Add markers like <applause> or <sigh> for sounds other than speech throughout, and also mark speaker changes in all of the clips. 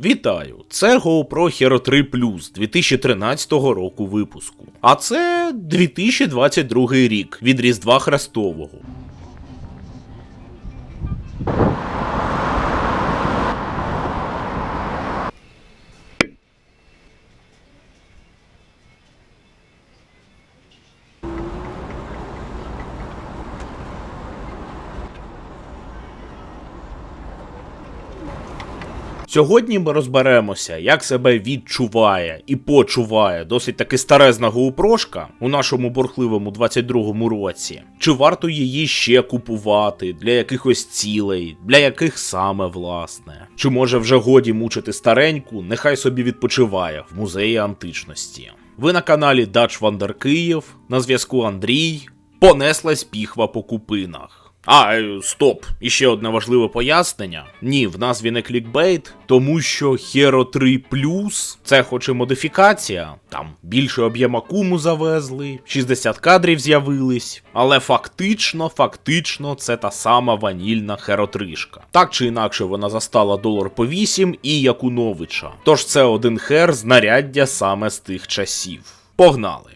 Speaker 1: Вітаю! Це GoPro Hero 3 Plus 2013 року випуску. А це 2022 рік від Різдва Хрестового. Сьогодні ми розберемося, як себе відчуває і почуває досить таки старезна гоупрошка у нашому бурхливому 22-му році. Чи варто її ще купувати, для якихось цілей, для яких саме власне? Чи може вже годі мучити стареньку, нехай собі відпочиває в музеї античності. Ви на каналі Dutch Wonder Київ, на зв'язку Андрій. Понеслась піхва по купинах. А, е, стоп, іще одне важливе пояснення. Ні, в назві не клікбейт, тому що Hero 3 Plus це хоч і модифікація, там більше об'єма куму завезли, 60 кадрів з'явились, але фактично, фактично, це та сама ванільна 3. Так чи інакше вона застала долар по 8 і Якуновича. Тож це один хер знаряддя саме з тих часів. Погнали!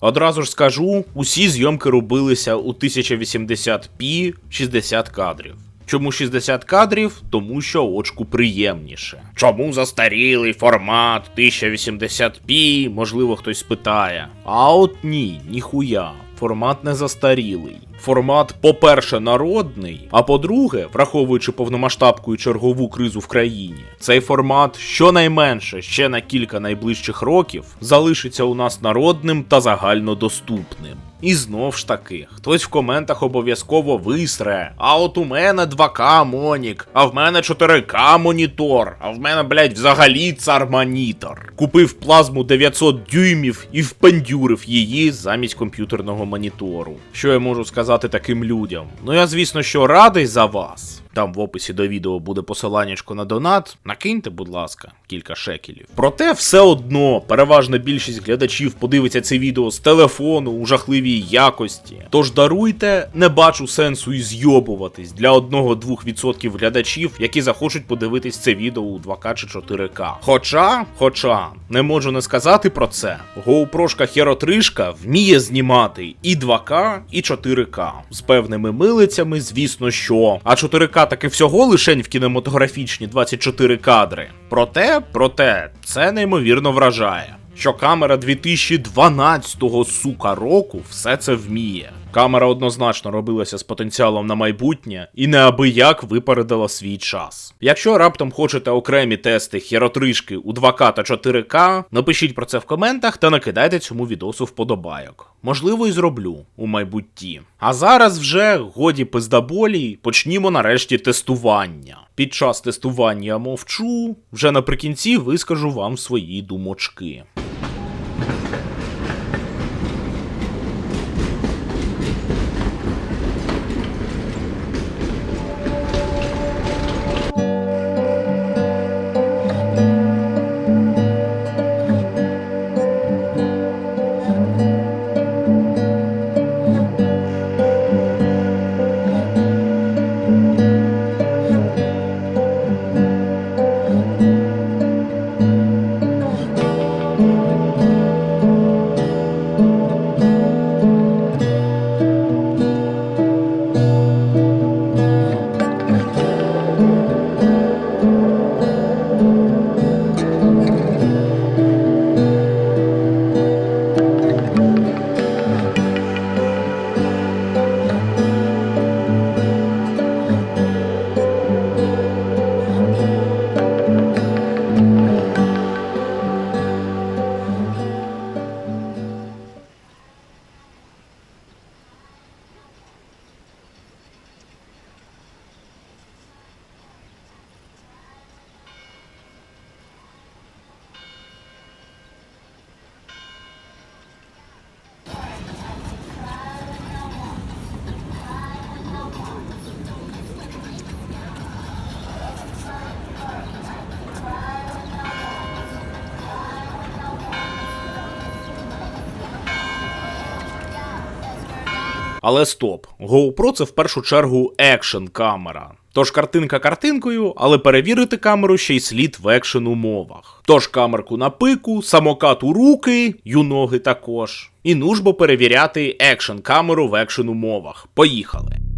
Speaker 1: Одразу ж скажу, усі зйомки робилися у 1080p 60 кадрів. Чому 60 кадрів? Тому що очку приємніше. Чому застарілий формат 1080p? Можливо, хтось спитає. А от ні, ніхуя. Формат не застарілий. Формат, по-перше, народний, а по-друге, враховуючи повномасштабку і чергову кризу в країні, цей формат щонайменше ще на кілька найближчих років залишиться у нас народним та загальнодоступним. І знов ж таки, хтось в коментах обов'язково висре. А от у мене 2К Монік, а в мене 4К монітор, а в мене, блядь, взагалі цар монітор. Купив плазму 900 дюймів і впендюрив її замість комп'ютерного монітору. Що я можу сказати таким людям? Ну я, звісно, що радий за вас. Там в описі до відео буде посиланнячко на донат. Накиньте, будь ласка, кілька шекелів. Проте все одно переважна більшість глядачів подивиться це відео з телефону у жахливій якості. Тож даруйте, не бачу сенсу і зйобуватись для 1-2% глядачів, які захочуть подивитись це відео у 2К чи 4К. Хоча, хоча, не можу не сказати про це. GoPro Hero 3 вміє знімати і 2К, і 4К. З певними милицями, звісно, що. А 4К таки всього лишень в кінематографічні 24 кадри. Проте, проте, це неймовірно вражає. Що камера 2012 сука року все це вміє. Камера однозначно робилася з потенціалом на майбутнє і неабияк випередила свій час. Якщо раптом хочете окремі тести херотришки у 2К та 4К, напишіть про це в коментах та накидайте цьому відосу вподобайок. Можливо, і зроблю у майбутті. А зараз вже годі пиздаболі, почнімо нарешті тестування. Під час тестування мовчу, вже наприкінці вискажу вам свої думочки. Але стоп, GoPro це в першу чергу екшн камера. Тож картинка картинкою, але перевірити камеру ще й слід в екшен умовах. Тож камерку на пику, самокат у руки, ю ноги також. І нужбо перевіряти екшн камеру в екшен умовах. Поїхали.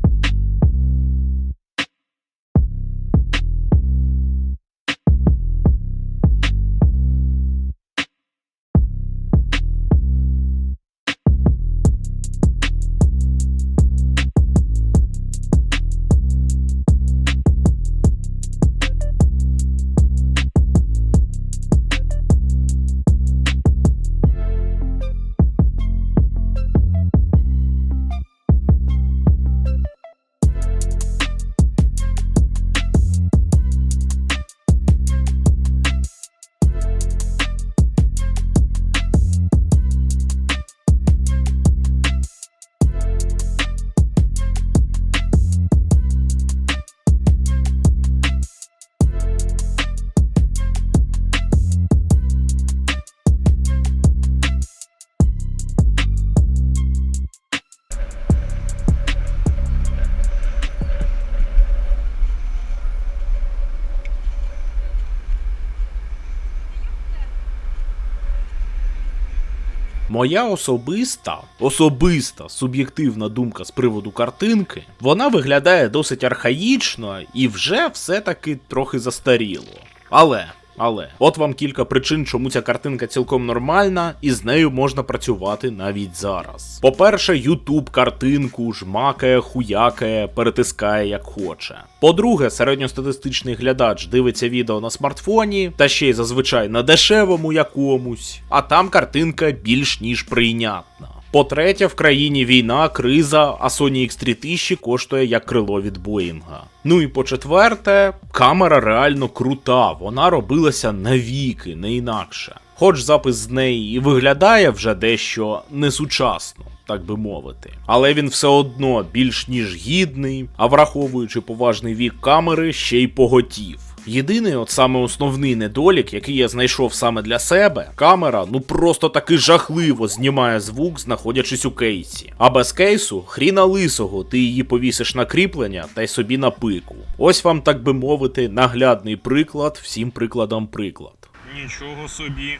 Speaker 1: Моя особиста, особиста суб'єктивна думка з приводу картинки, вона виглядає досить архаїчно і вже все-таки трохи застаріло. Але. Але от вам кілька причин, чому ця картинка цілком нормальна, і з нею можна працювати навіть зараз. По-перше, YouTube картинку жмакає, хуякає, перетискає як хоче. По-друге, середньостатистичний глядач дивиться відео на смартфоні, та ще й зазвичай на дешевому якомусь, а там картинка більш ніж прийнятна. По-третє, в країні війна, криза, а Sony X3000 коштує як крило від Боїнга. Ну і по-четверте, камера реально крута, вона робилася навіки, не інакше. Хоч запис з неї і виглядає вже дещо несучасно, так би мовити. Але він все одно більш ніж гідний, а враховуючи поважний вік камери, ще й поготів. Єдиний, от саме основний недолік, який я знайшов саме для себе, камера ну просто таки жахливо знімає звук, знаходячись у кейсі. А без кейсу, хріна лисого, ти її повісиш на кріплення та й собі на пику. Ось вам, так би мовити, наглядний приклад, всім прикладам приклад.
Speaker 2: Нічого собі.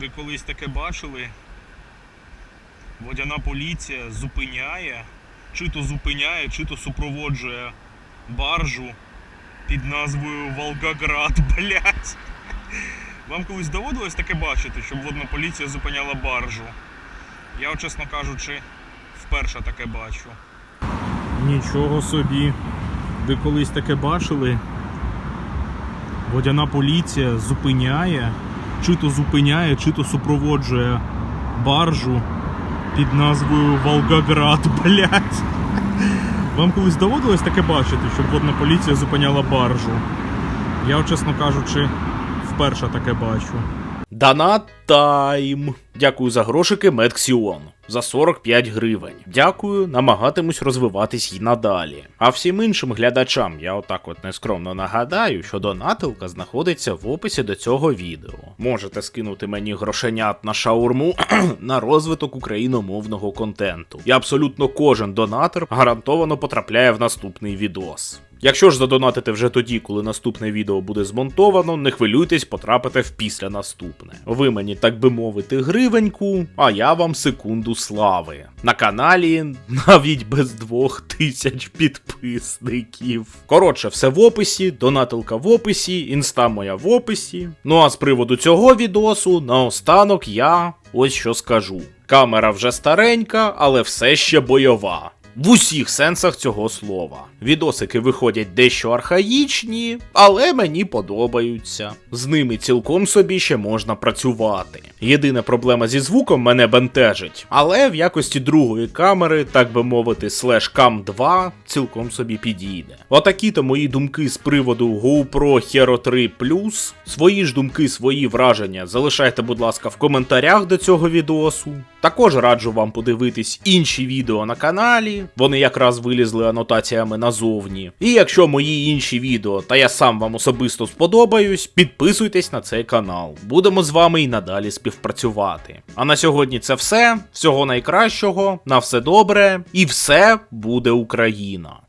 Speaker 2: Ви колись таке бачили? Водяна поліція зупиняє, чи то зупиняє, чи то супроводжує баржу під назвою Волгоград, <laughs> блять. Вам колись доводилось таке бачити, щоб водна поліція зупиняла баржу? Я, чесно кажучи, вперше таке бачу. Нічого собі. Ви колись таке бачили? Водяна поліція зупиняє, чи то зупиняє, чи то супроводжує баржу під назвою Волгоград, <laughs> блять. Вам колись доводилось таке бачити, щоб водна поліція зупиняла баржу? Я, чесно кажучи, вперше таке бачу.
Speaker 1: Донат тайм. Дякую за грошики Медксіон. За 45 гривень. Дякую, намагатимусь розвиватись і надалі. А всім іншим глядачам я отак от нескромно нагадаю, що донатилка знаходиться в описі до цього відео. Можете скинути мені грошенят на шаурму <clears throat> на розвиток україномовного контенту. І абсолютно кожен донатор гарантовано потрапляє в наступний відос. Якщо ж задонатите вже тоді, коли наступне відео буде змонтовано, не хвилюйтесь, потрапите в після наступне. Ви мені, так би мовити, гривеньку, а я вам секунду слави. На каналі навіть без двох тисяч підписників. Коротше, все в описі, донатилка в описі, інста моя в описі. Ну а з приводу цього відосу, наостанок я ось що скажу. Камера вже старенька, але все ще бойова. В усіх сенсах цього слова. Відосики виходять дещо архаїчні, але мені подобаються. З ними цілком собі ще можна працювати. Єдина проблема зі звуком мене бентежить, але в якості другої камери, так би мовити, слеш Cam 2 цілком собі підійде. Отакі то мої думки з приводу GoPro Hero 3 Plus. Свої ж думки, свої враження залишайте, будь ласка, в коментарях до цього відосу. Також раджу вам подивитись інші відео на каналі, вони якраз вилізли анотаціями назовні. І якщо мої інші відео та я сам вам особисто сподобаюсь, підписуйтесь на цей канал. Будемо з вами і надалі співпрацювати. А на сьогодні це все. Всього найкращого, на все добре, і все буде Україна!